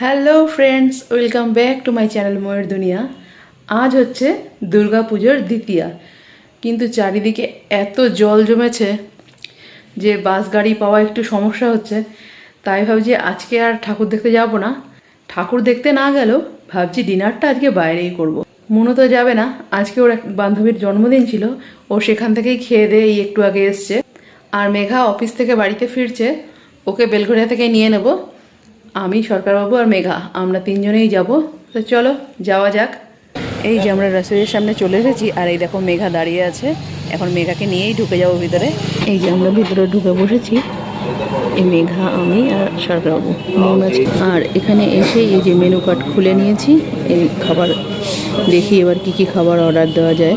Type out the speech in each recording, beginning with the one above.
Hello friends welcome back to my channel ময়ের দুনিয়া আজ হচ্ছে দুর্গা পুজোর দ্বিতীয়া। কিন্তু চারিদিকে এত জল জমেছে যে বাস, গাড়ি পাওয়া একটু সমস্যা হচ্ছে। তাই ভাবছি আজকে আর ঠাকুর দেখতে যাব না। ঠাকুর দেখতে না গেলেও ভাবছি ডিনারটা আজকে বাইরেই করব। মনে তো যাবে না। আজকে ওর এক বান্ধবীর জন্মদিন ছিল। ও সেখান থেকেই খেয়ে দিয়ে এই একটু আগে এসছে। আর মেঘা অফিস থেকে বাড়িতে ফিরছে। ওকে বেলঘরিয়া থেকে নিয়ে নেব। আমি, সরকারবাবু আর মেঘা, আমরা তিনজনেই যাব। তো চলো, যাওয়া যাক। এই যে আমরা রেস্টুরেন্টের সামনে চলে এসেছি, আর এই দেখো মেঘা দাঁড়িয়ে আছে। এখন মেঘাকে নিয়েই ঢুকে যাব ভিতরে। এই যে আমরা ভিতরে ঢুকে বসেছি। এই মেঘা, আমি আর সরকারবাবু। নুন আছে আর এখানে এসে এই যে মেনু কার্ড খুলে নিয়েছি। এই খাবার দেখি এবার কি কি খাবার অর্ডার দেওয়া যায়।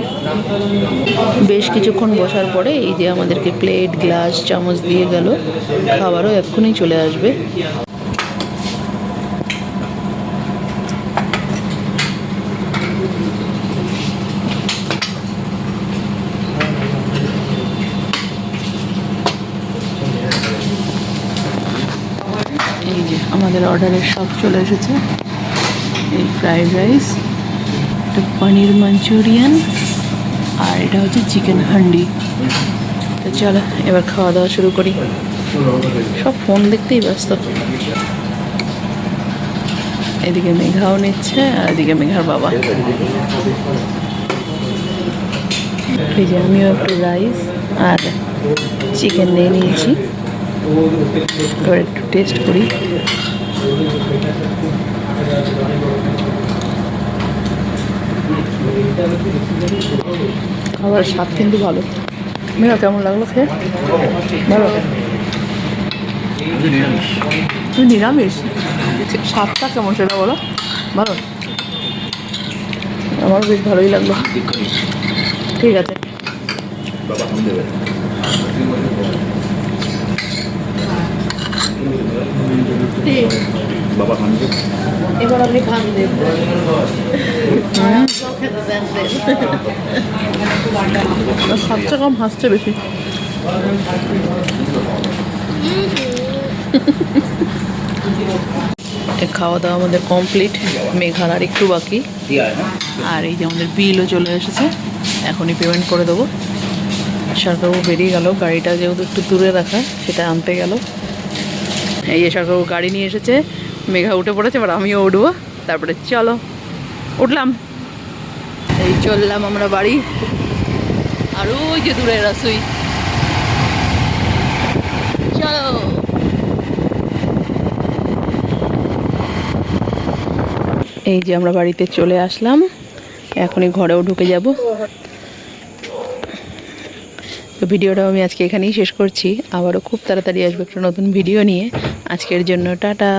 বেশ কিছুক্ষণ বসার পরে এই যে আমাদেরকে প্লেট গ্লাস চামচ দিয়ে গেল। খাবারও এক্ষুনি চলে আসবে এই যে আমাদের অর্ডারের সব চলে এসেছে। এই ফ্রাইড রাইস এটা পনির মাঞ্চুরিয়ান আর এটা হচ্ছে চিকেন হান্ডি। তো চলো, এবার খাওয়া দাওয়া শুরু করি। সব ফোন দেখতেই ব্যস্ত। এদিকে মেঘাও নিচ্ছে, আর এদিকে মেঘার বাবা। এই আমিও একটু রাইস আর চিকেন নিয়ে নিয়েছি। এবার একটু টেস্ট করি। খাবারের স্বাদ কিন্তু ভালো। মেঘা কেমন লাগল খেয়ে? ভালো। তুমি নিরামিষ? স্বাদটা কেমন সেটা বলো। ভালো। আমার বেশ ভালোই লাগল। ঠিক আছে। বাবা খান এবার আপনি খান দেব কম হাসছে বেশি। খাওয়া দাওয়া আমাদের কমপ্লিট। মেঘার আর একটু বাকি। আর এই যে আমাদের বিলও চলে এসেছে। এখনই পেমেন্ট করে দেবো। সরকারবাবু বেরিয়ে গেল। গাড়িটা যেহেতু একটু দূরে রাখা সেটা আনতে গেল। এই সরকারবাবু গাড়ি নিয়ে এসেছে, মেঘা উঠে পড়েছে, এবার আমিও উঠবো। তারপরে চলো, উঠলাম। এই চললাম আমরা বাড়ি। আর ওই যে দূরে রাসুই চলো। এই যে আমরা বাড়িতে চলে আসলাম। এখনই ঘরেও ঢুকে যাব। তো ভিডিওটাও আমি আজকে এখানেই শেষ করছি। আবারও খুব তাড়াতাড়ি আসব একটা নতুন ভিডিও নিয়ে। আজকের জন্য টাটা।